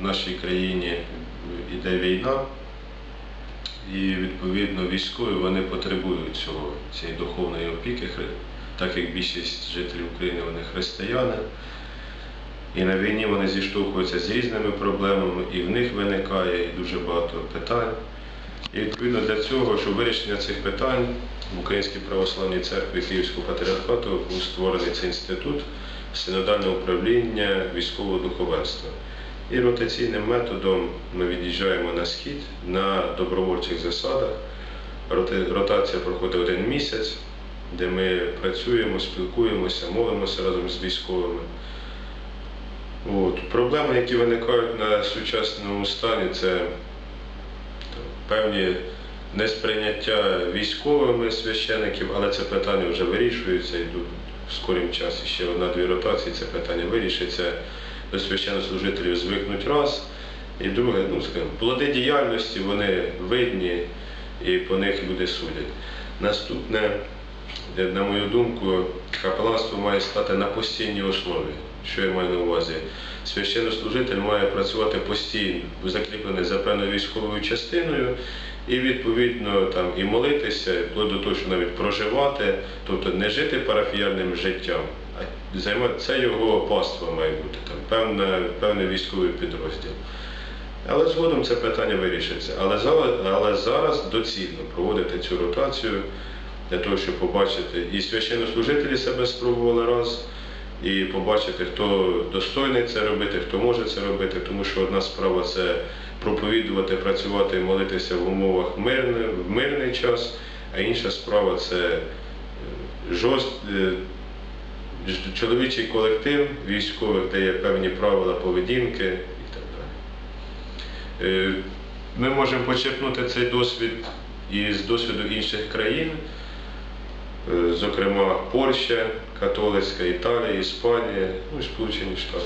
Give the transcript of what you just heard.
в нашій країні йде війна, і відповідно військові вони потребують цього, цієї духовної опіки, так як більшість жителів України вони християни. І на війні вони зіштовхуються з різними проблемами, і в них виникає і дуже багато питань. І відповідно для цього, щоб вирішення цих питань в Українській православній церкві Київського патріархату був створений цей інститут синодального управління військового духовенства. І ротаційним методом ми від'їжджаємо на схід на добровольчих засадах. Ротація проходить один місяць, де ми працюємо, спілкуємося, молимося разом з військовими. От. Проблеми, які виникають на сучасному стані, це певні несприйняття військовими священиків, але це питання вже вирішується, йдуть в скорім часі ще одна-дві ротації, це питання вирішиться. До священнослужителів звикнуть раз. І друге, ну скажімо, плоди діяльності вони видні і по них люди судять. Наступне, е, на мою думку, капеланство має стати на постійній основі. Що я маю на увазі? Священнослужитель має працювати постійно, закріплений за певною військовою частиною, і відповідно там і молитися, і до того, що навіть проживати, тобто не жити парафіяльним життям, а займати це його паства має бути, там певна, певний військовий підрозділ. Але згодом це питання вирішиться. Але але зараз доцільно проводити цю ротацію для того, щоб побачити і священнослужителі себе спробували раз, і побачити, хто достойний це робити, хто може це робити, тому що одна справа це проповідувати, працювати молитися в умовах мирне, в мирний час, а інша справа це е, жорст, е, чоловічий колектив військових, де є певні правила поведінки і так далі. Е, Ми можемо почерпнути цей досвід із досвіду інших країн, зокрема Польща, католицька Італія, Іспанія, ну і Сполучені Штати.